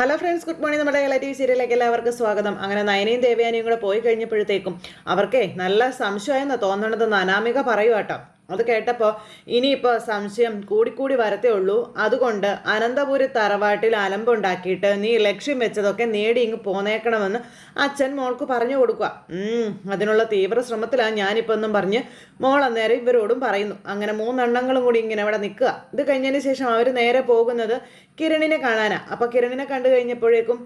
Hello friends good morning നമ്മുടെ Kerala T V സീരിയലിലേക്ക് എല്ലാവർക്കും സ്വാഗതം. അങ്ങനെ നയനയും ദേവയാനിയും കൂടെ പോയി കഴിഞ്ഞപ്പോഴത്തേക്കും അവർക്കേ നല്ല സംശയമെന്ന് തോന്നണതെന്ന് അനാമിക പറയുവാട്ടോ. അത് കേട്ടപ്പോൾ ഇനിയിപ്പോൾ സംശയം കൂടിക്കൂടി വരത്തേ ഉള്ളൂ. അതുകൊണ്ട് അനന്തപുരി തറവാട്ടിൽ അലമ്പുണ്ടാക്കിയിട്ട് നീ ലക്ഷ്യം വെച്ചതൊക്കെ നേടി ഇങ്ങ് പോന്നേക്കണമെന്ന് അച്ഛൻ മോൾക്ക് പറഞ്ഞു കൊടുക്കുക. അതിനുള്ള തീവ്ര ശ്രമത്തിലാണ് ഞാനിപ്പോൾ ഒന്നും പറഞ്ഞ് മോൾ അന്നേരം ഇവരോടും പറയുന്നു. അങ്ങനെ മൂന്നെണ്ണങ്ങളും കൂടി ഇങ്ങനെ അവിടെ നിൽക്കുക. ഇത് കഴിഞ്ഞതിന് ശേഷം അവർ നേരെ പോകുന്നത് കിരണിനെ കാണാനാണ് അപ്പോൾ കിരണിനെ കണ്ടു കഴിഞ്ഞപ്പോഴേക്കും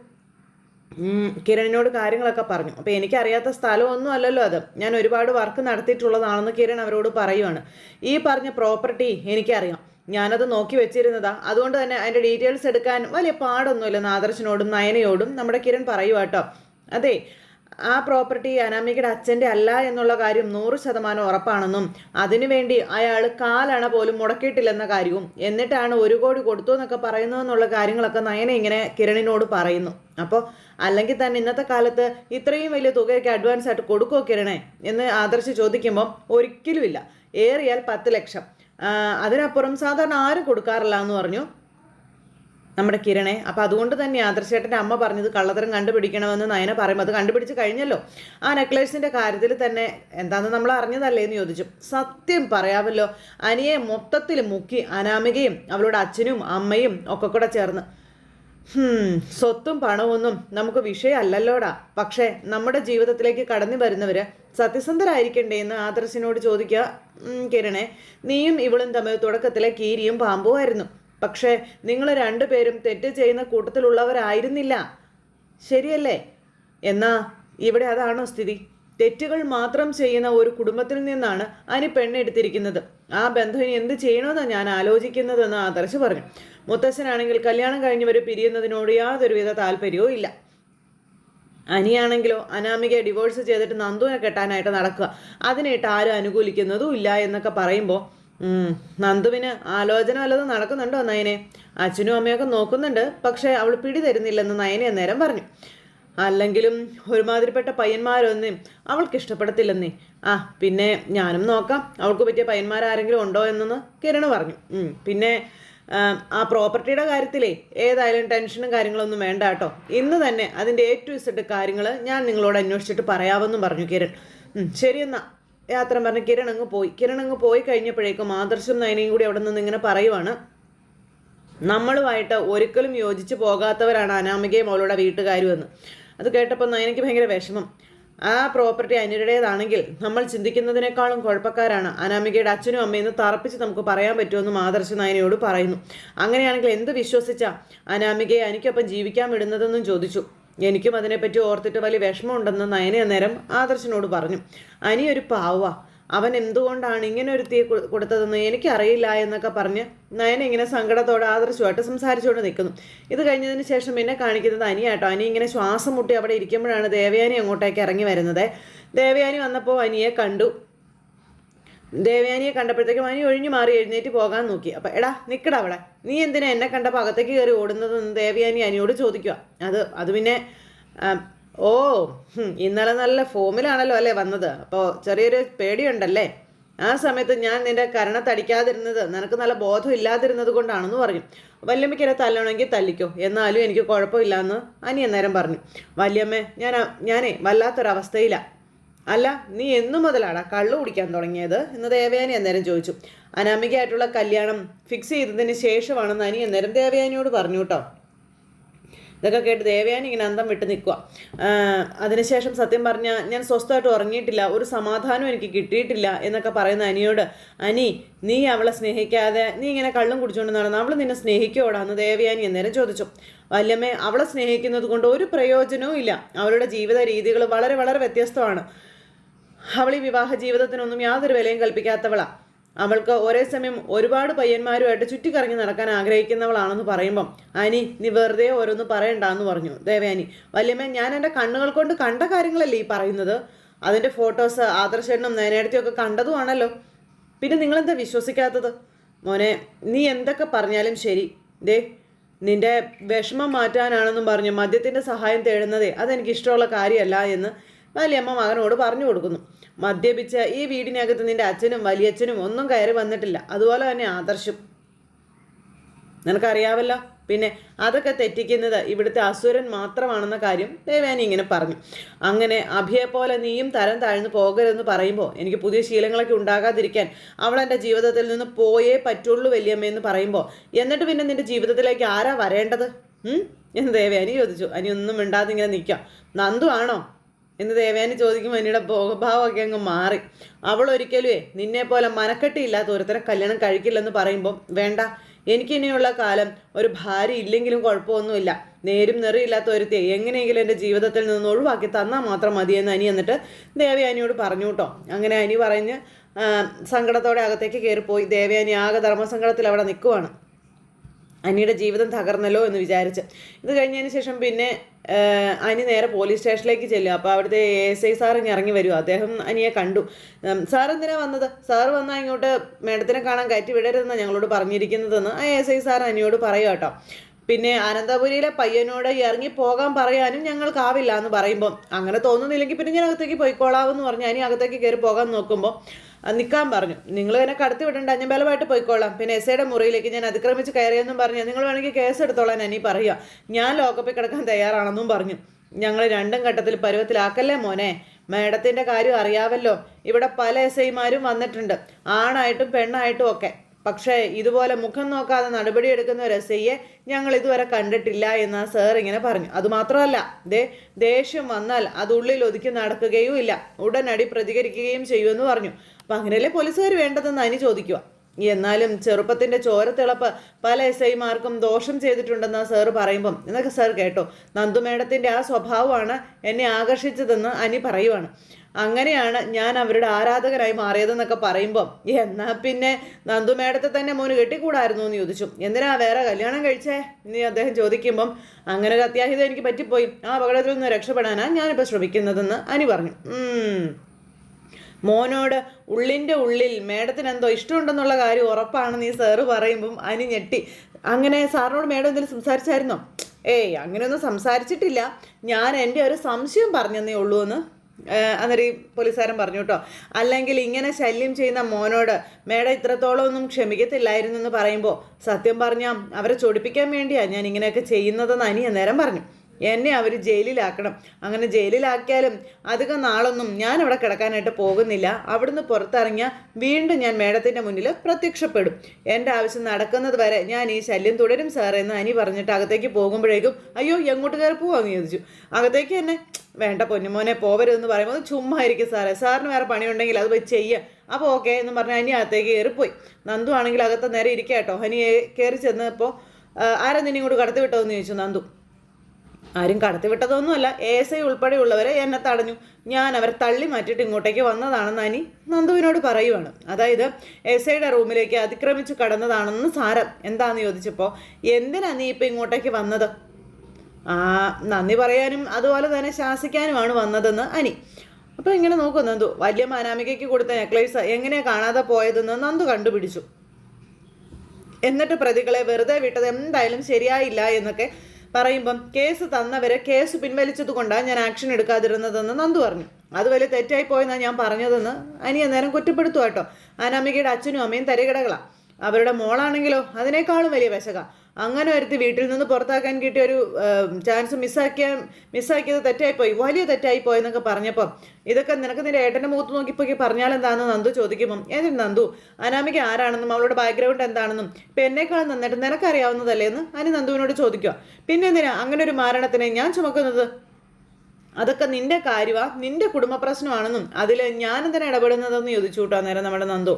കിരണിനോട് കാര്യങ്ങളൊക്കെ പറഞ്ഞു. അപ്പോൾ എനിക്കറിയാത്ത സ്ഥലമൊന്നും അല്ലല്ലോ അത്. ഞാൻ ഒരുപാട് വർക്ക് നടത്തിയിട്ടുള്ളതാണെന്ന് കിരൺ അവരോട് പറയുവാണ്. ഈ പറഞ്ഞ പ്രോപ്പർട്ടി എനിക്കറിയാം. ഞാനത് നോക്കി വെച്ചിരുന്നതാ. അതുകൊണ്ട് തന്നെ അതിന്റെ ഡീറ്റെയിൽസ് എടുക്കാൻ വലിയ പാടൊന്നുമില്ല നാദർശനോടും നയനയോടും നമ്മുടെ കിരൺ പറയുവാട്ടോ അതെ ആ പ്രോപ്പർട്ടി അനാമികയുടെ അച്ഛന്റെ അല്ല എന്നുള്ള കാര്യം നൂറ് ശതമാനം ഉറപ്പാണെന്നും അതിനുവേണ്ടി അയാൾ കാലണ പോലും മുടക്കിയിട്ടില്ലെന്ന കാര്യവും എന്നിട്ടാണ് ഒരു കോടി കൊടുത്തു എന്നൊക്കെ പറയുന്നു എന്നുള്ള കാര്യങ്ങളൊക്കെ നയന ഇങ്ങനെ കിരണിനോട് പറയുന്നു. അപ്പോൾ അല്ലെങ്കിൽ തന്നെ ഇന്നത്തെ കാലത്ത് ഇത്രയും വലിയ തുകയൊക്കെ അഡ്വാൻസ് ആയിട്ട് കൊടുക്കുമോ കിരണേ എന്ന് ആദർശ് ചോദിക്കുമ്പം ഒരിക്കലുമില്ല ഏറിയാൽ പത്ത് ലക്ഷം. അതിനപ്പുറം സാധാരണ ആരും കൊടുക്കാറില്ല എന്ന് പറഞ്ഞു നമ്മുടെ കിരണെ. അപ്പം അതുകൊണ്ട് തന്നെ ആദർശേട്ടന്റെ അമ്മ പറഞ്ഞത് കള്ളത്തരം കണ്ടുപിടിക്കണമെന്ന് നയന പറയുമ്പോൾ അത് കണ്ടുപിടിച്ച് കഴിഞ്ഞല്ലോ. ആ നെക്ലേസിന്റെ കാര്യത്തിൽ തന്നെ എന്താണെന്ന് നമ്മൾ അറിഞ്ഞതല്ലേ എന്ന് ചോദിച്ചു. സത്യം പറയാമല്ലോ അനിയെ മൊത്തത്തിൽ മുക്കി അനാമികയും അവളുടെ അച്ഛനും അമ്മയും ഒക്കെ കൂടെ ചേർന്ന്. സ്വത്തും പണമൊന്നും നമുക്ക് വിഷയമല്ലല്ലോടാ. പക്ഷേ നമ്മുടെ ജീവിതത്തിലേക്ക് കടന്നു വരുന്നവര് സത്യസന്ധരായിരിക്കണ്ടേ എന്ന് ആദർശിനോട് ചോദിക്കുക കിരണെ. നീയും ഇവളും തമ്മിൽ തുടക്കത്തിലെ കീരിയും പാമ്പുമായിരുന്നു പക്ഷേ നിങ്ങൾ രണ്ടുപേരും തെറ്റ് ചെയ്യുന്ന കൂട്ടത്തിലുള്ളവരായിരുന്നില്ല. ശരിയല്ലേ? എന്നാ ഇവിടെ അതാണോ സ്ഥിതി? തെറ്റുകൾ മാത്രം ചെയ്യുന്ന ഒരു കുടുംബത്തിൽ നിന്നാണ് അനി പെണ്ണെടുത്തിരിക്കുന്നത്. ആ ബന്ധം ഇനി എന്ത് ചെയ്യണമെന്നാണ് ഞാൻ ആലോചിക്കുന്നതെന്ന് ആദർശ് പറഞ്ഞു. മുത്തശ്ശനാണെങ്കിൽ കല്യാണം കഴിഞ്ഞവർ പിരിയുന്നതിനോട് യാതൊരുവിധ താല്പര്യവും ഇല്ല. അനിയാണെങ്കിലോ അനാമികയെ ഡിവോഴ്സ് ചെയ്തിട്ട് നന്ദുവിനെ കെട്ടാനായിട്ട് നടക്കുക. അതിനായിട്ട് ആരും അനുകൂലിക്കുന്നതും ഇല്ല എന്നൊക്കെ പറയുമ്പോൾ നന്ദുവിന് ആലോചന വല്ലതും നടക്കുന്നുണ്ടോ നയനെ? അച്ഛനും അമ്മയൊക്കെ നോക്കുന്നുണ്ട് പക്ഷേ അവൾ പിടി തരുന്നില്ലെന്ന് നയനെ അന്നേരം പറഞ്ഞു. അല്ലെങ്കിലും ഒരുമാതിരിപ്പെട്ട പയ്യന്മാരൊന്നും അവൾക്ക് ഇഷ്ടപ്പെടത്തില്ലെന്നേ. ആ പിന്നെ ഞാനും നോക്കാം. അവൾക്ക് പറ്റിയ പയ്യന്മാരാരെങ്കിലും ഉണ്ടോ എന്നൊന്ന് കിരണ് പറഞ്ഞു. പിന്നെ ആ പ്രോപ്പർട്ടിയുടെ കാര്യത്തിലേ ഏതായാലും ടെൻഷനും കാര്യങ്ങളൊന്നും വേണ്ട കേട്ടോ. ഇന്ന് തന്നെ അതിന്റെ എ ടു കാര്യങ്ങൾ ഞാൻ നിങ്ങളോട് അന്വേഷിച്ചിട്ട് പറയാമെന്നും പറഞ്ഞു കിരൺ. ശരിയെന്നാ യാത്ര പറഞ്ഞ് കിരൺ അങ്ങ് പോയി. കിരൺ അങ്ങ് പോയി കഴിഞ്ഞപ്പോഴേക്കും ആദർശം നയനയും കൂടി അവിടെ നിന്ന് ഇങ്ങനെ പറയുവാണ് നമ്മളുമായിട്ട് ഒരിക്കലും യോജിച്ച് പോകാത്തവരാണ് അനാമികയും അവളുടെ വീട്ടുകാരും എന്ന് അത് കേട്ടപ്പോൾ നയനയ്ക്ക് ഭയങ്കര വിഷമം. ആ പ്രോപ്പർട്ടി അനിരുടേതാണെങ്കിൽ നമ്മൾ ചിന്തിക്കുന്നതിനേക്കാളും കുഴപ്പക്കാരാണ്. അനാമികയുടെ അച്ഛനും അമ്മയെന്ന് തറപ്പിച്ച് നമുക്ക് പറയാൻ പറ്റുമെന്നും ആദർശ നായനയോട് പറയുന്നു. അങ്ങനെയാണെങ്കിൽ എന്ത് വിശ്വസിച്ച അനാമികയെ എനിക്കൊപ്പം ജീവിക്കാൻ വിടുന്നതെന്നും ചോദിച്ചു. എനിക്കും അതിനെപ്പറ്റി ഓർത്തിട്ട് വലിയ വിഷമമുണ്ടെന്ന് നയന അന്നേരം ആദർശനോട് പറഞ്ഞു. അനിയൊരു പാവ അവൻ എന്തുകൊണ്ടാണ് ഇങ്ങനെ ഒരു തീ കൊടുത്തതെന്ന് എനിക്കറിയില്ല എന്നൊക്കെ പറഞ്ഞ് നയന ഇങ്ങനെ സങ്കടത്തോടെ ആദർശമായിട്ട് സംസാരിച്ചുകൊണ്ട് നിൽക്കുന്നു. ഇത് കഴിഞ്ഞതിന് ശേഷം എന്നെ കാണിക്കുന്നത് അനിയാട്ടോ അനി ഇങ്ങനെ ശ്വാസം മുട്ടി അവിടെ ഇരിക്കുമ്പോഴാണ് ദേവയാനി അങ്ങോട്ടേക്ക് ഇറങ്ങി വരുന്നത്. ദേവയാനി വന്നപ്പോൾ അനിയെ കണ്ടു. ദേവയാനിയെ കണ്ടപ്പോഴത്തേക്കും അനി ഒഴിഞ്ഞു മാറി എഴുന്നേറ്റ് പോകാൻ നോക്കി. അപ്പം എടാ നിൽക്കട അവിടെ നീ എന്തിനാ എന്നെ കണ്ടപ്പോൾ അകത്തേക്ക് കയറി ഓടുന്നതെന്ന് ദേവയാനി അനിയോട് ചോദിക്കുക അത് അത് പിന്നെ ഓ ഇന്നലെ നല്ല ഫോമിലാണല്ലോ അല്ലേ വന്നത്? അപ്പോൾ ചെറിയൊരു പേടിയുണ്ടല്ലേ? ആ സമയത്ത് ഞാൻ നിന്റെ കരണത്തടിക്കാതിരുന്നത് നിനക്ക് നല്ല ബോധം ഇല്ലാതിരുന്നത് കൊണ്ടാണെന്ന് പറഞ്ഞു. വല്യമ്മയ്ക്കെന്നെ തല്ലണമെങ്കിൽ തല്ലിക്കോ. എന്നാലും എനിക്ക് കുഴപ്പമില്ല എന്ന് അനി അന്നേരം പറഞ്ഞു. വല്യമ്മ ഞാൻ ഞാനേ വല്ലാത്തൊരവസ്ഥയിലാണ് അല്ല നീ എന്നു മുതലാടാ കള്ളു കുടിക്കാൻ തുടങ്ങിയത്? എന്ന് ദേവയാനി അന്നേരം ചോദിച്ചു. അനാമികയായിട്ടുള്ള കല്യാണം ഫിക്സ് ചെയ്തതിന് ശേഷമാണെന്ന് അനി അന്നേരം ദേവയാനിയോട് പറഞ്ഞു കേട്ടോ. ഇതൊക്കെ കേട്ട് ദേവയാനി ഇങ്ങനെ അന്തം വിട്ട് നിൽക്കുക അതിനുശേഷം സത്യം പറഞ്ഞാൽ ഞാൻ സ്വസ്ഥമായിട്ട് ഉറങ്ങിയിട്ടില്ല ഒരു സമാധാനം എനിക്ക് കിട്ടിയിട്ടില്ല എന്നൊക്കെ പറയുന്ന അനിയോട് അനി നീ അവളെ സ്നേഹിക്കാതെ നീ ഇങ്ങനെ കള്ളും കുടിച്ചുകൊണ്ട് നടന്നു അവൾ നിന്നെ സ്നേഹിക്കോടാന്ന് ദേവയാനി അന്നേരം ചോദിച്ചു. വല്യമ്മേ അവളെ സ്നേഹിക്കുന്നത് കൊണ്ട് ഒരു പ്രയോജനവും ഇല്ല. അവളുടെ ജീവിത രീതികൾ വളരെ വളരെ വ്യത്യസ്തമാണ്. അവൾ ഈ വിവാഹ ജീവിതത്തിനൊന്നും യാതൊരു വിലയും കൽപ്പിക്കാത്തവളാ. അവൾക്ക് ഒരേ സമയം ഒരുപാട് പയ്യന്മാരുമായിട്ട് ചുറ്റിക്കറങ്ങി നടക്കാൻ ആഗ്രഹിക്കുന്നവളാണെന്ന് പറയുമ്പം അനി നീ വെറുതെ ഓരോന്ന് പറയണ്ട എന്ന് പറഞ്ഞു. ദേവയാനി വല്യമ്മ ഞാൻ എന്റെ കണ്ണുകൾ കൊണ്ട് കണ്ട കാര്യങ്ങളല്ലേ ഈ പറയുന്നത്? അതിന്റെ ഫോട്ടോസ് ആദർശനും നേനേടത്തിയൊക്കെ കണ്ടതുമാണല്ലോ. പിന്നെ നിങ്ങളെന്താ വിശ്വസിക്കാത്തത്? മോനെ നീ എന്തൊക്കെ പറഞ്ഞാലും ശരി. ദേ നിന്റെ വിഷമം മാറ്റാനാണെന്നും പറഞ്ഞു മദ്യത്തിന്റെ സഹായം തേടുന്നതേ അതെനിക്ക് ഇഷ്ടമുള്ള കാര്യമല്ല എന്ന് വല്യമ്മ മകനോട് പറഞ്ഞു കൊടുക്കുന്നു. മദ്യപിച്ച ഈ വീടിനകത്ത് നിന്റെ അച്ഛനും വലിയച്ഛനും ഒന്നും കയറി വന്നിട്ടില്ല. അതുപോലെ തന്നെ ആദർശം. നിനക്കറിയാവല്ലോ? പിന്നെ അതൊക്കെ തെറ്റിക്കുന്നത് ഇവിടുത്തെ അസുരൻ മാത്രമാണെന്ന കാര്യം ദേവേനി ഇങ്ങനെ പറഞ്ഞു. അങ്ങനെ അഭിയെ പോലെ നീയും തരം താഴ്ന്നു പോകരുതെന്ന് പറയുമ്പോൾ എനിക്ക് പുതിയ ശീലങ്ങളൊക്കെ ഉണ്ടാകാതിരിക്കാൻ അവൾ എന്റെ ജീവിതത്തിൽ നിന്ന് പോയേ പറ്റുള്ളൂ വലിയമ്മയെന്ന് പറയുമ്പോൾ എന്നിട്ട് പിന്നെ നിന്റെ ജീവിതത്തിലേക്ക് ആരാ വരേണ്ടത്? എന്ന് ദേവയാനി ചോദിച്ചു. അനി ഒന്നും മിണ്ടാതെ ഇങ്ങനെ നിൽക്കാം. നന്ദു ആണോ? എന്ന് ദേവയാനി ചോദിക്കുമ്പോൾ അനിയുടെ ഭോഗഭാവമൊക്കെ അങ്ങ് മാറി. അവൾ ഒരിക്കലുവേ നിന്നെ പോലെ മനക്കെട്ടിയില്ലാത്ത ഒരുത്തരം കല്യാണം കഴിക്കില്ലെന്ന് പറയുമ്പോൾ വേണ്ട എനിക്കിനിയുള്ള കാലം ഒരു ഭാര്യ ഇല്ലെങ്കിലും കുഴപ്പമൊന്നുമില്ല. നേരും നെറിയില്ലാത്ത ഒരുത്തി എങ്ങനെയെങ്കിലും എന്റെ ജീവിതത്തിൽ നിന്ന് ഒഴിവാക്കി തന്നാൽ മാത്രം മതിയെന്ന് അനി എന്നിട്ട് ദേവയാനിയോട് പറഞ്ഞു കേട്ടോ. അങ്ങനെ അനി പറഞ്ഞ് സങ്കടത്തോടെ അകത്തേക്ക് കയറിപ്പോയി ദേവയാനി ആകെ ധർമ്മസങ്കടത്തിൽ അവിടെ നിൽക്കുവാണ് അനിയുടെ ജീവിതം തകർന്നല്ലോ എന്ന് വിചാരിച്ച്. ഇത് കഴിഞ്ഞതിന് ശേഷം പിന്നെ അനി നേരെ പോലീസ് സ്റ്റേഷനിലേക്ക് ചെല്ലും അപ്പോൾ അവിടുത്തെ എസ് ഐ സാർ ഇങ്ങ് ഇറങ്ങി വരും അദ്ദേഹം അനിയെ കണ്ടു. സാർ എന്തിനാ വന്നത്? സാർ വന്നാൽ ഇങ്ങോട്ട് മേഡത്തിനെ കാണാൻ കയറ്റി വിടരുതെന്നാണ് ഞങ്ങളോട് പറഞ്ഞിരിക്കുന്നതെന്ന് ആ എസ് ഐ സാർ അനിയോട് പറയുക കേട്ടോ. പിന്നെ അനന്തപുരിയിലെ പയ്യനോട് ഇറങ്ങി പോകാൻ പറയാനും ഞങ്ങൾക്കാവില്ല എന്ന് പറയുമ്പോൾ അങ്ങനെ തോന്നുന്നില്ലെങ്കിൽ പിന്നെ ഞാൻ അകത്തേക്ക് പോയിക്കോളാവെന്ന് പറഞ്ഞ് അനി അകത്തേക്ക് കയറി പോകാൻ നോക്കുമ്പോൾ നിൽക്കാൻ പറഞ്ഞു. നിങ്ങൾ എന്നെ കടത്തി വിടണ്ട ഞാൻ ബലമായിട്ട് പോയിക്കോളാം. പിന്നെ എസ് ഐയുടെ മുറിയിലേക്ക് ഞാൻ അതിക്രമിച്ച് കയറിയെന്നും പറഞ്ഞു. നിങ്ങൾ വേണമെങ്കിൽ കേസ് എടുത്തോളാൻ അനി പറയുക ഞാൻ ലോക്കപ്പിൽ കിടക്കാൻ തയ്യാറാണെന്നും പറഞ്ഞു. ഞങ്ങൾ രണ്ടും ഘട്ടത്തിൽ പരുവത്തിലാക്കല്ലേ മോനെ? മേഡത്തിന്റെ കാര്യം അറിയാവല്ലോ. ഇവിടെ പല എസ് ഐമാരും വന്നിട്ടുണ്ട്. ആണായിട്ടും പെണ്ണായിട്ടും ഒക്കെ. പക്ഷേ ഇതുപോലെ മുഖം നോക്കാതെ നടപടി എടുക്കുന്ന ഒരു എസ് ഐയെ ഞങ്ങൾ ഇതുവരെ കണ്ടിട്ടില്ല എന്ന് ആ സാർ ഇങ്ങനെ പറഞ്ഞു. അതുമാത്രമല്ല ദേ ദേഷ്യം വന്നാൽ അത് ഉള്ളിൽ ഒതുക്കി നടക്കുകയും ഇല്ല. ഉടനടി പ്രതികരിക്കുകയും ചെയ്യുമെന്ന് പറഞ്ഞു. അപ്പം അങ്ങനെയല്ലേ പോലീസുകാർ വേണ്ടതെന്ന് അതിന് ചോദിക്കുക എന്നാലും ചെറുപ്പത്തിന്റെ ചോരത്തിളപ്പ് പല എസ് ഐമാർക്കും ദോഷം ചെയ്തിട്ടുണ്ടെന്ന് സർ പറയുമ്പം എന്നൊക്കെ സാർ കേട്ടോ നന്ദു മേഡത്തിന്റെ ആ സ്വഭാവമാണ് എന്നെ ആകർഷിച്ചതെന്ന് അനി പറയുവാണ്. അങ്ങനെയാണ് ഞാൻ അവരുടെ ആരാധകരായി മാറിയതെന്നൊക്കെ പറയുമ്പം എന്നാൽ പിന്നെ നന്ദുമേടത്തെ തന്നെ മോന് കെട്ടിക്കൂടായിരുന്നു എന്ന് ചോദിച്ചു. എന്തിനാ വേറെ കല്യാണം കഴിച്ചേ? നീ അദ്ദേഹം ചോദിക്കുമ്പം അങ്ങനെ ഒരു അത്യാഹിതം എനിക്ക് പറ്റിപ്പോയി. ആ അപകടത്തിൽ നിന്ന് രക്ഷപ്പെടാനാണ് ഞാനിപ്പോൾ ശ്രമിക്കുന്നതെന്ന് അനി പറഞ്ഞു. മോനോട് ഉള്ളിന്റെ ഉള്ളിൽ മേഡത്തിന് എന്തോ ഇഷ്ടമുണ്ടെന്നുള്ള കാര്യം ഉറപ്പാണെന്ന് ഈ സാറ് പറയുമ്പം അനി ഞെട്ടി. അങ്ങനെ സാറിനോട് മേഡം എന്തെങ്കിലും സംസാരിച്ചായിരുന്നോ? ഏയ് അങ്ങനെയൊന്നും സംസാരിച്ചിട്ടില്ല. ഞാൻ എന്റെ ഒരു സംശയം പറഞ്ഞെന്നേ ഉള്ളൂ എന്ന് അന്നേരം ഈ പോലീസുകാരൻ പറഞ്ഞു കേട്ടോ. അല്ലെങ്കിൽ ഇങ്ങനെ ശല്യം ചെയ്യുന്ന മോനോട് മേഡം ഇത്രത്തോളം ഒന്നും ക്ഷമിക്കത്തില്ലായിരുന്നു എന്ന് പറയുമ്പോൾ സത്യം പറഞ്ഞാൽ അവരെ ചൊടിപ്പിക്കാൻ വേണ്ടിയാണ് ഞാൻ ഇങ്ങനെയൊക്കെ ചെയ്യുന്നതെന്ന് അനി നേരം പറഞ്ഞു. എന്നെ അവർ ജയിലിലാക്കണം. അങ്ങനെ ജയിലിലാക്കിയാലും അധികം നാളൊന്നും ഞാൻ അവിടെ കിടക്കാനായിട്ട് പോകുന്നില്ല. അവിടുന്ന് പുറത്തിറങ്ങിയാൽ വീണ്ടും ഞാൻ മേഡത്തിന്റെ മുന്നിൽ പ്രത്യക്ഷപ്പെടും. എന്റെ ആവശ്യം നടക്കുന്നത് വരെ ഞാൻ ഈ ശല്യം തുടരും സാറേ എന്ന് അനി പറഞ്ഞിട്ട് അകത്തേക്ക് പോകുമ്പോഴേക്കും അയ്യോ എങ്ങോട്ട് കയറി പോവാന്ന് ചോദിച്ചു. അകത്തേക്ക് തന്നെ വേണ്ട പൊന്നുമോനെ പോവരുതെന്ന് പറയുമ്പോൾ ചുമ്മാ ഇരിക്കും സാറേ. സാറിന് വേറെ പണിയുണ്ടെങ്കിൽ അത് പോയി ചെയ്യുക അപ്പോൾ ഓക്കെ എന്ന് പറഞ്ഞാൽ അനി അകത്തേക്ക് കയറിപ്പോയി. നന്ദു ആണെങ്കിൽ അകത്ത് നേരെ ഇരിക്കാട്ടോ കേട്ടോ. ഹനി കയറി ചെന്നപ്പോൾ ആരാ നിന്നെ ഇങ്ങോട്ട് കടത്തി വിട്ടതെന്ന് ചോദിച്ചു നന്ദു. ആരും കടത്തിവിട്ടതൊന്നുമല്ല എ എസ് ഐ ഉൾപ്പെടെയുള്ളവരെ എന്നെ തടഞ്ഞു. ഞാൻ അവരെ തള്ളി മാറ്റിയിട്ട് ഇങ്ങോട്ടേക്ക് വന്നതാണെന്ന് അനി നന്ദുവിനോട് പറയുവാണ്. അതായത് എസ് ഐയുടെ റൂമിലേക്ക് അതിക്രമിച്ച് കടന്നതാണെന്ന് സാരം. എന്താന്ന് ചോദിച്ചപ്പോൾ എന്തിനാ നീ ഇപ്പം ഇങ്ങോട്ടേക്ക് വന്നത്? ആ നന്ദി പറയാനും അതുപോലെ തന്നെ ശാസിക്കാനുമാണ് വന്നതെന്ന് അനി. അപ്പോൾ ഇങ്ങനെ നോക്കും നന്ദു. വലിയ മാനാമികയ്ക്ക് കൊടുത്ത നെക്ലേസ് എങ്ങനെയാണ് കാണാതെ പോയതെന്ന് നന്ദു കണ്ടുപിടിച്ചു. എന്നിട്ട് പ്രതികളെ വെറുതെ വിട്ടത് എന്തായാലും ശരിയായില്ല എന്നൊക്കെ പറയുമ്പം കേസ് തന്നവരെ കേസ് പിൻവലിച്ചത് കൊണ്ടാണ് ഞാൻ ആക്ഷൻ എടുക്കാതിരുന്നതെന്ന് നന്ദു പറഞ്ഞു. അത് വലിയ തെറ്റായി പോയെന്നാണ് ഞാൻ പറഞ്ഞതെന്ന് അനി നേരം കുറ്റപ്പെടുത്തുക കേട്ടോ അനാമികയുടെ അച്ഛനും അമ്മയും തരികിടകളാണ് അവരുടെ മോളാണെങ്കിലോ അതിനേക്കാളും വലിയ വിശക. അങ്ങനെ ഒരുത്തി വീട്ടിൽ നിന്ന് പുറത്താക്കാൻ കിട്ടിയ ഒരു ചാൻസ് മിസ്സാക്കിയ മിസ്സാക്കിയത് തെറ്റായിപ്പോയി വലിയ തെറ്റായിപ്പോയി എന്നൊക്കെ പറഞ്ഞപ്പം ഇതൊക്കെ നിനക്ക് നിന്റെ ഏട്ടന്റെ മുഖത്ത് നോക്കിപ്പോയി പറഞ്ഞാൽ എന്താണെന്ന് നന്ദു ചോദിക്കുമ്പം എന്നിട്ട് നന്ദു? അനാമിക ആരാണെന്നും അവളുടെ ബാക്ക്ഗ്രൗണ്ട് എന്താണെന്നും ഇപ്പം എന്നെക്കാളും നന്നായിട്ട് നിനക്കറിയാവുന്നതല്ലേ എന്ന് അനി നന്ദുവിനോട് ചോദിക്കുക പിന്നെ എന്തിനാ അങ്ങനെ ഒരു മാരണത്തിനെ ഞാൻ ചുമക്കുന്നത്? അതൊക്കെ നിന്റെ കാര്യമാ നിന്റെ കുടുംബ പ്രശ്നമാണെന്നും അതിൽ ഞാൻ എന്തിനാ ഇടപെടുന്നതെന്ന് ചോദിച്ചു കേട്ടോ നേരം നമ്മുടെ നന്ദു.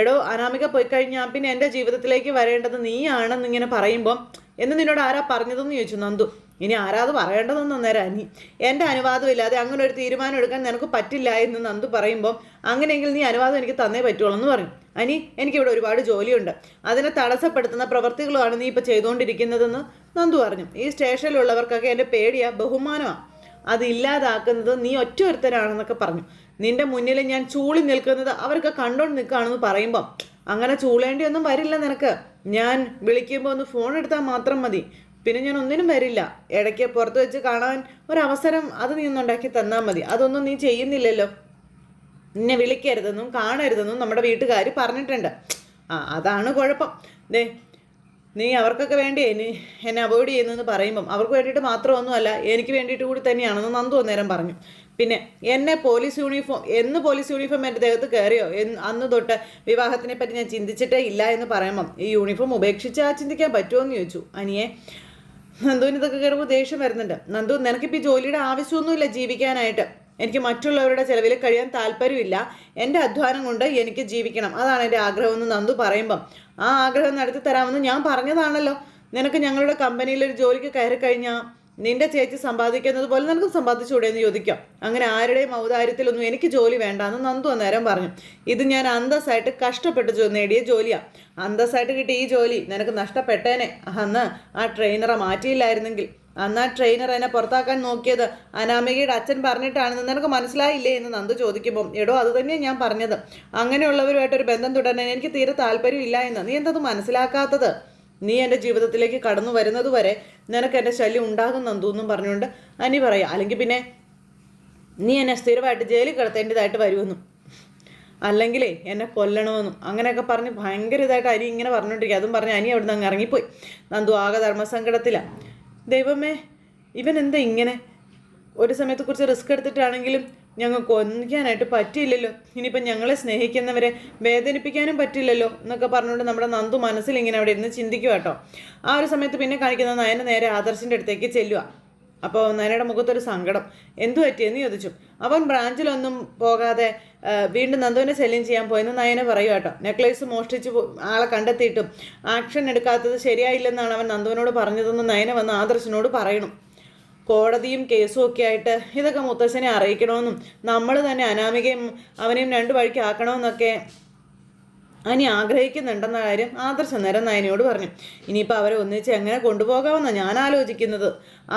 എടോ അനാമിക പോയി കഴിഞ്ഞാൽ പിന്നെ എന്റെ ജീവിതത്തിലേക്ക് വരേണ്ടത് നീയാണെന്ന് ഇങ്ങനെ പറയുമ്പം എന്ന് നിന്നോട് ആരാ പറഞ്ഞതെന്ന് ചോദിച്ചു നന്ദു. ഇനി ആരാ അത് പറയേണ്ടതെന്ന് അന്നേരം അനി. എന്റെ അനുവാദം ഇല്ലാതെ അങ്ങനെ ഒരു തീരുമാനം എടുക്കാൻ നിനക്ക് പറ്റില്ല എന്ന് നന്ദു പറയുമ്പോൾ അങ്ങനെയെങ്കിൽ നീ അനുവാദം എനിക്ക് തന്നേ പറ്റുള്ളൂ എന്ന് പറഞ്ഞു അനി എനിക്കിവിടെ ഒരുപാട് ജോലിയുണ്ട്. അതിനെ തടസ്സപ്പെടുത്തുന്ന പ്രവർത്തികളുമാണ് നീ ഇപ്പോൾ ചെയ്തുകൊണ്ടിരിക്കുന്നതെന്ന് നന്ദു പറഞ്ഞു. ഈ സ്റ്റേഷനിലുള്ളവർക്കൊക്കെ എന്റെ പേടിയാണ് ബഹുമാനമാണ് അത് ഇല്ലാതാക്കുന്നത് നീ ഒറ്റ ഒരുത്തനാണെന്നൊക്കെ പറഞ്ഞു. നിന്റെ മുന്നിൽ ഞാൻ ചൂളി നിൽക്കുന്നത് അവർക്ക് കണ്ടോണ്ട് നിൽക്കുകയാണെന്ന് പറയുമ്പം അങ്ങനെ ചൂളേണ്ടിയൊന്നും വരില്ല നിനക്ക്. ഞാൻ വിളിക്കുമ്പോൾ ഒന്ന് ഫോൺ എടുത്താൽ മാത്രം മതി. പിന്നെ ഞാൻ ഒന്നിനും വരില്ല. ഇടയ്ക്ക് പുറത്ത് വെച്ച് കാണാൻ ഒരവസരം അത് നീ ഒന്നുണ്ടാക്കി തന്നാൽ മതി. അതൊന്നും നീ ചെയ്യുന്നില്ലല്ലോ. നിന്നെ വിളിക്കരുതെന്നും കാണരുതെന്നും നമ്മുടെ വീട്ടുകാർ പറഞ്ഞിട്ടുണ്ട്. ആ അതാണ് കുഴപ്പം. ദേ നീ അവർക്കൊക്കെ വേണ്ടി എന്നെ എന്നെ അവോയ്ഡ് ചെയ്യുന്നതെന്ന് പറയുമ്പം അവർക്ക് വേണ്ടിയിട്ട് മാത്രമൊന്നുമല്ല എനിക്ക് വേണ്ടിയിട്ട് കൂടി തന്നെയാണെന്ന് നന്ദു അന്നേരം പറഞ്ഞു. പിന്നെ എന്നെ പോലീസ് യൂണിഫോം എന്ന് പോലീസ് യൂണിഫോം എന്റെ ദേഹത്ത് കയറിയോ അന്ന് തൊട്ട് വിവാഹത്തിനെ പറ്റി ഞാൻ ചിന്തിച്ചിട്ടേ ഇല്ല എന്ന് പറയുമ്പം ഈ യൂണിഫോം ഉപേക്ഷിച്ചാൽ ചിന്തിക്കാൻ പറ്റുമോ എന്ന് ചോദിച്ചു. അനിയെ നന്ദുവിന് ഇതൊക്കെ കയറുമ്പോൾ ദേഷ്യം വരുന്നുണ്ട്. നന്ദു നിനക്കിപ്പോൾ ജോലിയുടെ ആവശ്യമൊന്നുമില്ല ജീവിക്കാനായിട്ട്. എനിക്ക് മറ്റുള്ളവരുടെ ചിലവിൽ കഴിയാൻ താല്പര്യമില്ല. എന്റെ അധ്വാനം കൊണ്ട് എനിക്ക് ജീവിക്കണം. അതാണ് എന്റെ ആഗ്രഹമെന്ന് നന്ദു പറയുമ്പം. ആ ആഗ്രഹം നടത്തി തരാമെന്ന് ഞാൻ പറഞ്ഞതാണല്ലോ. നിനക്ക് ഞങ്ങളുടെ കമ്പനിയിൽ ഒരു ജോലിക്ക് കയറി കഴിഞ്ഞാൽ നിന്റെ ചേച്ചി സമ്പാദിക്കുന്നത് പോലെ നിനക്ക് സമ്പാദിച്ചുകൂടെ എന്ന് ചോദിക്കാം. അങ്ങനെ ആരുടെയും ഔദാര്യത്തിലൊന്നും എനിക്ക് ജോലി വേണ്ടാന്ന് നന്ദു അന്നേരം പറഞ്ഞു. ഇത് ഞാൻ അന്തസ്സായിട്ട് കഷ്ടപ്പെട്ട് നേടിയ ജോലിയാണ് അന്തസ്സായിട്ട് കിട്ടിയ ഈ ജോലി നിനക്ക് നഷ്ടപ്പെട്ടേനെ. അന്ന് ആ ട്രെയിനറെ മാറ്റിയില്ലായിരുന്നെങ്കിൽ. അന്ന് ആ ട്രെയിനർ എന്നെ പുറത്താക്കാൻ നോക്കിയത്. അനാമികയുടെ അച്ഛൻ പറഞ്ഞിട്ടാണെന്ന് നിനക്ക് മനസ്സിലായില്ലേ എന്ന് നന്ദു ചോദിക്കുമ്പോൾ എടോ അത് തന്നെയാണ് ഞാൻ പറഞ്ഞത്. അങ്ങനെയുള്ളവരുമായിട്ട് ഒരു ബന്ധം തുടരാൻ എനിക്ക് തീരെ താല്പര്യമില്ല എന്ന്. നീ എന്തത് മനസ്സിലാക്കാത്തത്? നീ എന്റെ ജീവിതത്തിലേക്ക് കടന്നു വരുന്നത് വരെ നിനക്ക് എന്റെ ശല്യം ഉണ്ടാകും നന്ദു എന്നും പറഞ്ഞുകൊണ്ട് അനി പറയാം അല്ലെങ്കിൽ പിന്നെ നീ എന്നെ സ്ഥിരമായിട്ട് ജയിലിൽ കിടത്തേണ്ടതായിട്ട് വരുമെന്നും. അല്ലെങ്കിലേ എന്നെ കൊല്ലണമെന്നും. അങ്ങനെയൊക്കെ പറഞ്ഞ് ഭയങ്കര ഇതായിട്ട് അനി ഇങ്ങനെ പറഞ്ഞുകൊണ്ടിരിക്കുക. അതും പറഞ്ഞ് അനി അവിടെ നിന്ന് അങ്ങ് ഇറങ്ങിപ്പോയി. നന്ദു ആകെ ധർമ്മസങ്കടത്തിലാണ് ദൈവമേ ഇവൻ എന്താ ഇങ്ങനെ? ഒരു സമയത്ത് കുറച്ച് റിസ്ക് എടുത്തിട്ടാണെങ്കിലും ഞങ്ങൾക്ക് ഒന്നിക്കാനായിട്ട് പറ്റിയില്ലല്ലോ. ഇനിയിപ്പം ഞങ്ങളെ സ്നേഹിക്കുന്നവരെ വേദനിപ്പിക്കാനും പറ്റില്ലല്ലോ എന്നൊക്കെ പറഞ്ഞുകൊണ്ട് നമ്മുടെ നന്ദു മനസ്സിൽ ഇങ്ങനെ അവിടെ ഇരുന്ന് ചിന്തിക്കുക കേട്ടോ. ആ ഒരു സമയത്ത് പിന്നെ കാണിക്കുന്ന നയന നേരെ ആദർശിന്റെ അടുത്തേക്ക് ചെല്ലുക അപ്പോൾ നയനയുടെ മുഖത്തൊരു സങ്കടം. എന്തു പറ്റിയെന്ന് ചോദിച്ചു. അവൻ ബ്രാഞ്ചിലൊന്നും പോകാതെ വീണ്ടും നന്ദുവിനെ ശല്യം ചെയ്യാൻ പോയെന്ന് നയന പറയും കേട്ടോ. നെക്ലേസ് മോഷ്ടിച്ച് ആളെ കണ്ടെത്തിയിട്ടും ആക്ഷൻ എടുക്കാത്തത് ശരിയായില്ലെന്നാണ് അവൻ നന്ദുവിനോട് പറഞ്ഞതെന്ന് നയന വന്ന് ആദർശനോട് പറയണം. കോടതിയും കേസും ഒക്കെ ആയിട്ട് ഇതൊക്കെ മുത്തശ്ശനെ അറിയിക്കണമെന്നും നമ്മൾ തന്നെ അനാമികയും അവനെയും രണ്ടു വഴിക്ക് ആക്കണമെന്നൊക്കെ അനി ആഗ്രഹിക്കുന്നുണ്ടെന്ന കാര്യം ആദർശ നേരം നയനയോട് പറഞ്ഞു. ഇനിയിപ്പോൾ അവരെ ഒന്നിച്ച് എങ്ങനെ കൊണ്ടുപോകാമെന്നാണ് ഞാൻ ആലോചിക്കുന്നത്.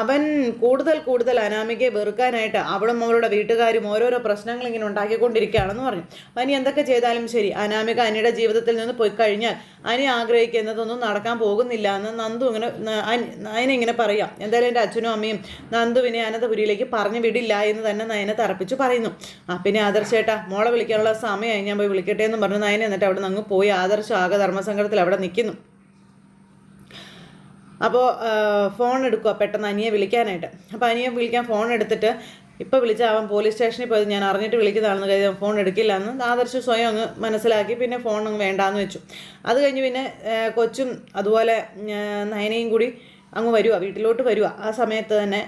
അവൻ കൂടുതൽ കൂടുതൽ അനാമികയെ വെറുക്കാനായിട്ട് അവളും അവളുടെ വീട്ടുകാരും ഓരോരോ പ്രശ്നങ്ങൾ ഇങ്ങനെ ഉണ്ടാക്കിക്കൊണ്ടിരിക്കുകയാണെന്ന് പറഞ്ഞു. അനി എന്തൊക്കെ ചെയ്താലും ശരി. അനാമിക അനിയുടെ ജീവിതത്തിൽ നിന്ന് പോയി കഴിഞ്ഞാൽ അനി ആഗ്രഹിക്കുന്നതൊന്നും നടക്കാൻ പോകുന്നില്ല എന്ന് നന്ദു ഇങ്ങനെ നയന ഇങ്ങനെ പറയാം. എന്തായാലും എന്റെ അച്ഛനും അമ്മയും നന്ദുവിനെ അനന്തപുരിയിലേക്ക് പറഞ്ഞു വിടില്ല എന്ന് തന്നെ നയനെ തറപ്പിച്ചു പറയുന്നു. ആ പിന്നെ ആദർശേട്ടാ മോളെ വിളിക്കാനുള്ള സമയമായി. ഞാൻ പോയി വിളിക്കട്ടെ എന്ന് പറഞ്ഞു നയന എന്നിട്ട് അവിടെ നിന്ന് അങ്ങ് പോയി ആദർശം ആകെ ധർമ്മസങ്കടത്തിൽ അവിടെ നിൽക്കുന്നു അപ്പോൾ ഫോൺ എടുക്കുക പെട്ടെന്ന് അനിയെ വിളിക്കാനായിട്ട്. അപ്പോൾ അനിയെ വിളിക്കാൻ ഫോൺ എടുത്തിട്ട് ഇപ്പോൾ വിളിച്ചാൽ അവൻ പോലീസ് സ്റ്റേഷനിൽ പോയത്. ഞാൻ അറിഞ്ഞിട്ട് വിളിക്കുന്നതാണെന്ന് കരുതി ഫോൺ എടുക്കില്ല എന്ന് ആദർശ് സ്വയം അങ്ങ് മനസ്സിലാക്കി. പിന്നെ ഫോൺ അങ്ങ് വേണ്ടാന്ന് വെച്ചു. അത് കഴിഞ്ഞ് പിന്നെ കൊച്ചും അതുപോലെ നയനയും കൂടി അങ്ങ് വരിക വീട്ടിലോട്ട് വരിക ആ സമയത്ത് തന്നെ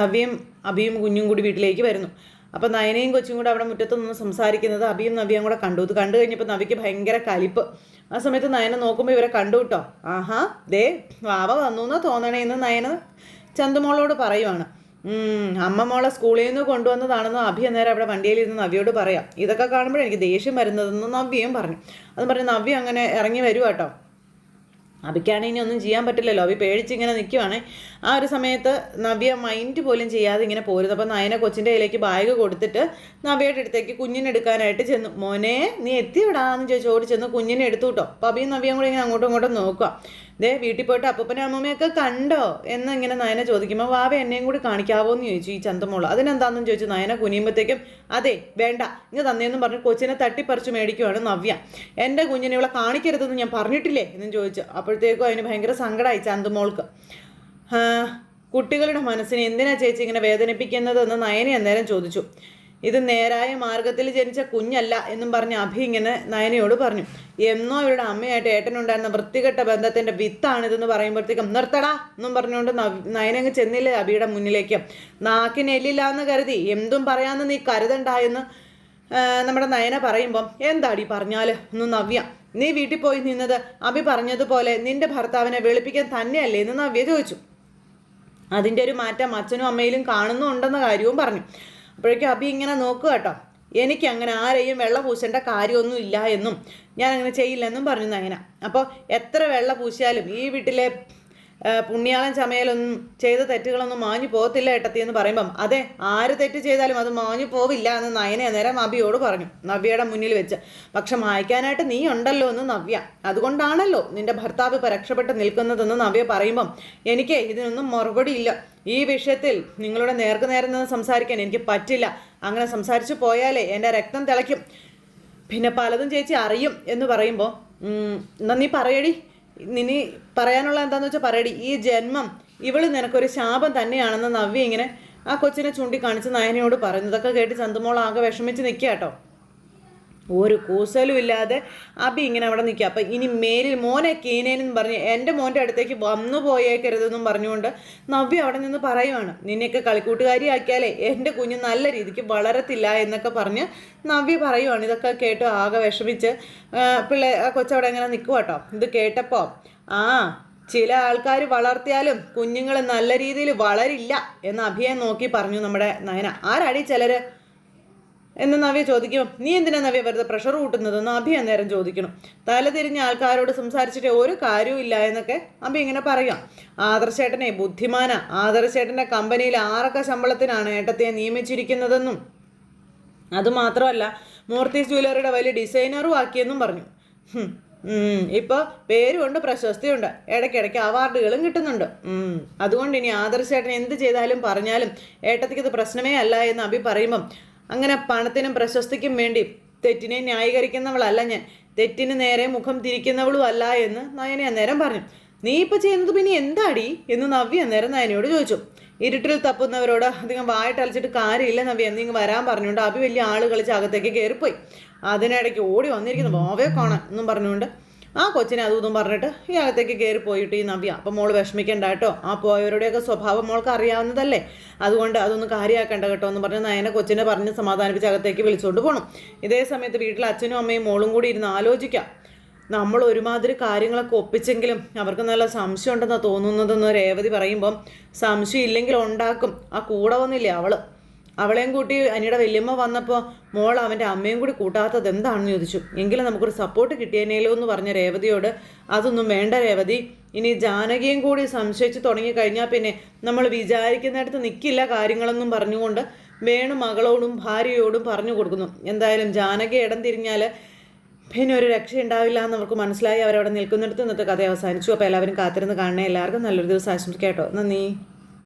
നവ്യയും അഭിയും കുഞ്ഞും കൂടി വീട്ടിലേക്ക് വരുന്നു. അപ്പോൾ നയനയും കൊച്ചും കൂടെ അവിടെ മുറ്റത്ത് നിന്ന് സംസാരിക്കുന്നത് അബിയും നവിയും കൂടെ കണ്ടു. ഇത് കണ്ടു കഴിഞ്ഞപ്പോൾ നവിക്ക് ഭയങ്കര കലിപ്പ്. ആ സമയത്ത് നയന നോക്കുമ്പോൾ ഇവരെ കണ്ടു കേട്ടോ ആഹാ ദേ വാവ വന്നു എന്നാ തോന്നണേ എന്ന് നയന. ചന്തുമോളോട് പറയുവാണ്. അമ്മ മോളെ സ്കൂളിൽ നിന്ന് കൊണ്ടുവന്നതാണെന്ന് അഭി അന്നേരം അവിടെ വണ്ടിയിൽ ഇരുന്ന് നവ്യോട് പറയാം. ഇതൊക്കെ കാണുമ്പോഴേ എനിക്ക് ദേഷ്യം വരുന്നതെന്ന് നവ്യയും പറഞ്ഞു. അത് പറഞ്ഞ് നവ്യ അങ്ങനെ ഇറങ്ങി വരുവാ കേട്ടോ അബിക്കാണെങ്കിൽ ഇനി ഒന്നും ചെയ്യാൻ പറ്റില്ലല്ലോ. അബി പേടിച്ച് ഇങ്ങനെ നിൽക്കുവാണേ ആ ഒരു സമയത്ത് നവ്യ മൈൻഡ് പോലും ചെയ്യാതെ ഇങ്ങനെ പോരുന്നത് അപ്പം നയന കൊച്ചിന്റെ കയ്യിലേക്ക് ബാഗ് കൊടുത്തിട്ട് നവ്യയുടെ അടുത്തേക്ക് കുഞ്ഞിനെടുക്കാനായിട്ട് ചെന്നു. മോനെ നീ എത്തിവിടാന്ന് ചോദിച്ചു ഓടി ചെന്ന് കുഞ്ഞിനെ എടുത്തു കേട്ടോ അപ്പം അബിയും നവ്യയും കൂടെ ഇങ്ങനെ അങ്ങോട്ടും ഇങ്ങോട്ടും നോക്കുക ദേ വീട്ടിൽ പോയിട്ട് അപ്പൂപ്പനെ അമ്മൂമ്മയൊക്കെ കണ്ടോ? എന്ന് ഇങ്ങനെ നയന ചോദിക്കുമ്പോൾ വാവ എന്നെയും കൂടി കാണിക്കാവോ എന്ന് ചോദിച്ചു ഈ ചന്തമോൾ. അതിനെന്താണെന്ന് ചോദിച്ചു നയന കുനിയുമ്പോഴത്തേക്കും അതെ വേണ്ട. ഇങ്ങ് തന്നെയെന്നും പറഞ്ഞ് കൊച്ചിനെ തട്ടിപ്പറിച്ച് മേടിക്കുവാണ് നവ്യ. എന്റെ കുഞ്ഞിനെ ഇവളെ കാണിക്കരുതെന്ന് ഞാൻ പറഞ്ഞിട്ടില്ലേ? എന്നും ചോദിച്ചു. അപ്പോഴത്തേക്കും അതിന് ഭയങ്കര സങ്കടമായി ചന്തമോൾക്ക്. കുട്ടികളുടെ മനസ്സിനെ എന്തിനാ ചേച്ചി ഇങ്ങനെ വേദനിപ്പിക്കുന്നതെന്ന് നയനെ അന്നേരം ചോദിച്ചു. ഇത് നേരായ മാർഗത്തിൽ ജനിച്ച കുഞ്ഞല്ല എന്നും പറഞ്ഞ് അഭി ഇങ്ങനെ നയനയോട് പറഞ്ഞു. എന്നോ ഇവരുടെ അമ്മയായിട്ട് ഏട്ടനുണ്ടായിരുന്ന വൃത്തികെട്ട ബന്ധത്തിന്റെ വിത്താണിതെന്ന് പറയുമ്പോഴത്തേക്കും നിർത്തടാ എന്നും പറഞ്ഞുകൊണ്ട് നയനങ്ങ് ചെന്നില്ലേ അഭിയുടെ മുന്നിലേക്ക്. നാക്കിന് എല്ലില്ല എന്ന് കരുതി എന്തും പറയാമെന്ന് നീ കരുതണ്ട എന്ന് നമ്മുടെ നയന പറയുമ്പം എന്താടി പറഞ്ഞാൽ? ഒന്ന് നവ്യ. നീ വീട്ടിൽ പോയി നിന്നത് അഭി പറഞ്ഞതുപോലെ നിന്റെ ഭർത്താവിനെ വെളുപ്പിക്കാൻ തന്നെയല്ലേ എന്ന് നവ്യ ചോദിച്ചു. അതിന്റെ ഒരു മാറ്റം അച്ഛനും അമ്മയിലും കാണുന്നുണ്ടെന്ന കാര്യവും പറഞ്ഞു. അപ്പോഴേക്കും അഭി ഇങ്ങനെ നോക്കുക കേട്ടോ. എനിക്ക് അങ്ങനെ ആരെയും വെള്ള പൂശേണ്ട കാര്യമൊന്നും ഇല്ല എന്നും. ഞാൻ അങ്ങനെ ചെയ്യില്ലെന്നും പറഞ്ഞു നയന അപ്പോൾ എത്ര വെള്ള പൂശിയാലും ഈ വീട്ടിലെ പുണ്യാളം ചമയലൊന്നും ചെയ്ത തെറ്റുകളൊന്നും മാഞ്ഞു പോകത്തില്ല ഏട്ടത്തി എന്ന് പറയുമ്പം. അതെ ആര് തെറ്റ് ചെയ്താലും അത് മാഞ്ഞു പോവില്ല എന്ന് നയനെ നേരം അബിയോട് പറഞ്ഞു. നവ്യയുടെ മുന്നിൽ വെച്ച്. പക്ഷെ മായ്ക്കാനായിട്ട് നീ ഉണ്ടല്ലോ എന്ന് നവ്യ. അതുകൊണ്ടാണല്ലോ നിന്റെ ഭർത്താവ് ഇപ്പം രക്ഷപ്പെട്ട് നിൽക്കുന്നതെന്ന് നവ്യ പറയുമ്പം. എനിക്ക് ഇതിനൊന്നും മറുപടി ഇല്ല. ഈ വിഷയത്തിൽ നിങ്ങളുടെ നേർക്കു നേരം നിന്ന് സംസാരിക്കാൻ എനിക്ക് പറ്റില്ല. അങ്ങനെ സംസാരിച്ചു പോയാലേ എന്റെ രക്തം തിളയ്ക്കും. പിന്നെ പലതും ചേച്ചി അറിയും എന്ന് പറയുമ്പോൾ എന്നാൽ നീ പറയടി. നിനി പറയാനുള്ള എന്താന്ന് വെച്ചാൽ പറയടി ഈ ജന്മം ഇവൾ നിനക്കൊരു ശാപം തന്നെയാണെന്ന് നവ്യ ഇങ്ങനെ ആ കൊച്ചിനെ ചൂണ്ടിക്കാണിച്ച് നയനയോട് പറയുന്നതൊക്കെ കേട്ട് ചന്തുമോൾ ആകെ വിഷമിച്ച് നിൽക്കുക കേട്ടോ. ഒരു കൂസലും ഇല്ലാതെ അബി ഇങ്ങനെ അവിടെ നിൽക്കുക. അപ്പം ഇനി മേലിൽ മോനെ കീനേനെന്ന് പറഞ്ഞ് എന്റെ മോന്റെ അടുത്തേക്ക് വന്നു പോയേക്കരുതെന്നും പറഞ്ഞുകൊണ്ട് നവ്യ അവിടെ നിന്ന് പറയുവാണ് നിന്നെയൊക്കെ കളിക്കൂട്ടുകാരിയാക്കിയാലേ എന്റെ കുഞ്ഞ് നല്ല രീതിക്ക് വളരത്തില്ല എന്നൊക്കെ പറഞ്ഞ് നവ്യ പറയുവാണ്. ഇതൊക്കെ കേട്ട് ആകെ വിഷമിച്ച് പിള്ളേ കൊച്ചവിടെ ഇങ്ങനെ നിൽക്കുക കേട്ടോ? ഇത് കേട്ടപ്പോൾ ആ ചില ആൾക്കാർ വളർത്തിയാലും കുഞ്ഞുങ്ങൾ നല്ല രീതിയിൽ വളരില്ല എന്ന് അഭിയെ നോക്കി പറഞ്ഞു നമ്മുടെ നയന. ആരാടി ചിലര്? എന്ന് നവ്യ ചോദിക്കും നീ എന്തിനാ നവ്യ വെറുതെ പ്രഷർ കൂട്ടുന്നതെന്ന് അഭി അന്നേരം ചോദിക്കണം. തലതിരിഞ്ഞ ആൾക്കാരോട് സംസാരിച്ചിട്ട് ഒരു കാര്യവും ഇല്ല എന്നൊക്കെ അഭി ഇങ്ങനെ പറയാം. ആദർശേട്ടനെ ബുദ്ധിമാന. ആദർശേട്ടന്റെ കമ്പനിയിൽ ആറൊക്കെ ശമ്പളത്തിനാണ് ഏട്ടത്തെ നിയമിച്ചിരിക്കുന്നതെന്നും. അതുമാത്രമല്ല മൂർത്തീസ് ജ്വല്ലറിയുടെ വലിയ ഡിസൈനറും ആക്കിയെന്നും പറഞ്ഞു. ഇപ്പോൾ പേരുമുണ്ട് പ്രശസ്തിയുണ്ട്. ഇടയ്ക്കിടയ്ക്ക് അവാർഡുകളും കിട്ടുന്നുണ്ട്. അതുകൊണ്ട് ഇനി ആദർശേട്ടൻ എന്ത് ചെയ്താലും പറഞ്ഞാലും ഏട്ടത്തിക്ക് ഇത് പ്രശ്നമേ അല്ല എന്ന് അഭി പറയുമ്പം അങ്ങനെ പണത്തിനും പ്രശസ്തിക്കും വേണ്ടി തെറ്റിനെ ന്യായീകരിക്കുന്നവളല്ല ഞാൻ. തെറ്റിന് നേരെ മുഖം തിരിക്കുന്നവളും അല്ല എന്ന് നയനെ അന്നേരം പറഞ്ഞു. നീ ഇപ്പൊ ചെയ്യുന്നത് പിന്നെ എന്താടി? എന്ന് നവ്യ അന്നേരം നയനയോട് ചോദിച്ചു. ഇരുട്ടിൽ തപ്പുന്നവരോട് അധികം വായിട്ടലച്ചിട്ട് കാര്യമില്ല നവ്യ നീ വരാൻ പറഞ്ഞുകൊണ്ട് അഭി വലിയ ആൾ കളിച്ച് അകത്തേക്ക് കയറിപ്പോയി അതിനിടയ്ക്ക് ഓടി വന്നിരിക്കുന്നു ബോവേ കാണാൻ എന്നും പറഞ്ഞുകൊണ്ട് ആ കൊച്ചിനെ അതൊന്നും പറഞ്ഞിട്ട് ഈ അകത്തേക്ക് കയറി പോയിട്ട് ഈ നവ്യ. അപ്പം മോൾ വിഷമിക്കേണ്ട കേട്ടോ. ആ പോയവരുടെയൊക്കെ സ്വഭാവം മോൾക്ക് അറിയാവുന്നതല്ലേ. അതുകൊണ്ട് അതൊന്നും കാര്യമാക്കേണ്ട കേട്ടോ എന്ന് പറഞ്ഞ് നയനെ കൊച്ചിനെ പറഞ്ഞ് സമാധാനിപ്പിച്ച് അകത്തേക്ക് വിളിച്ചുകൊണ്ട് പോകണം ഇതേ സമയത്ത് വീട്ടിൽ അച്ഛനും അമ്മയും മോളും കൂടി ഇരുന്ന് ആലോചിക്കാം. നമ്മൾ ഒരുമാതിരി കാര്യങ്ങളൊക്കെ ഒപ്പിച്ചെങ്കിലും അവർക്ക് നല്ല സംശയം ഉണ്ടെന്നാണ് തോന്നുന്നതെന്ന് രേവതി പറയുമ്പം സംശയം ഇല്ലെങ്കിൽ ഉണ്ടാക്കും. ആ കൂടെ വന്നില്ലേ അവൾ? അവളെയും കൂട്ടി അനിയുടെ വല്യമ്മ വന്നപ്പോൾ മോൾ അവന്റെ അമ്മയും കൂടി കൂട്ടാത്തത് എന്താണെന്ന് ചോദിച്ചു. എങ്കിലും നമുക്കൊരു സപ്പോർട്ട് കിട്ടിയേനേലോ എന്ന് പറഞ്ഞ രേവതിയോട് അതൊന്നും വേണ്ട രേവതി ഇനി ജാനകിയും കൂടി സംശയിച്ച് തുടങ്ങിക്കഴിഞ്ഞാൽ പിന്നെ നമ്മൾ വിചാരിക്കുന്നിടത്ത് നിൽക്കില്ല കാര്യങ്ങളെന്നും പറഞ്ഞുകൊണ്ട് വേണു മകളോടും ഭാര്യയോടും പറഞ്ഞു കൊടുക്കുന്നു. എന്തായാലും ജാനകി ഇടം തിരിഞ്ഞാൽ പിന്നെ ഒരു രക്ഷ ഉണ്ടാവില്ല എന്ന് അവർക്ക് മനസ്സിലായി. അവരവിടെ നിൽക്കുന്നിടത്ത് ഇന്നത്തെ കഥ അവസാനിച്ചു. അപ്പോൾ എല്ലാവരും കാത്തിരുന്ന് കാണണേ. എല്ലാവർക്കും നല്ലൊരു ദിവസം ആശംസിക്കാം കേട്ടോ. നന്ദി.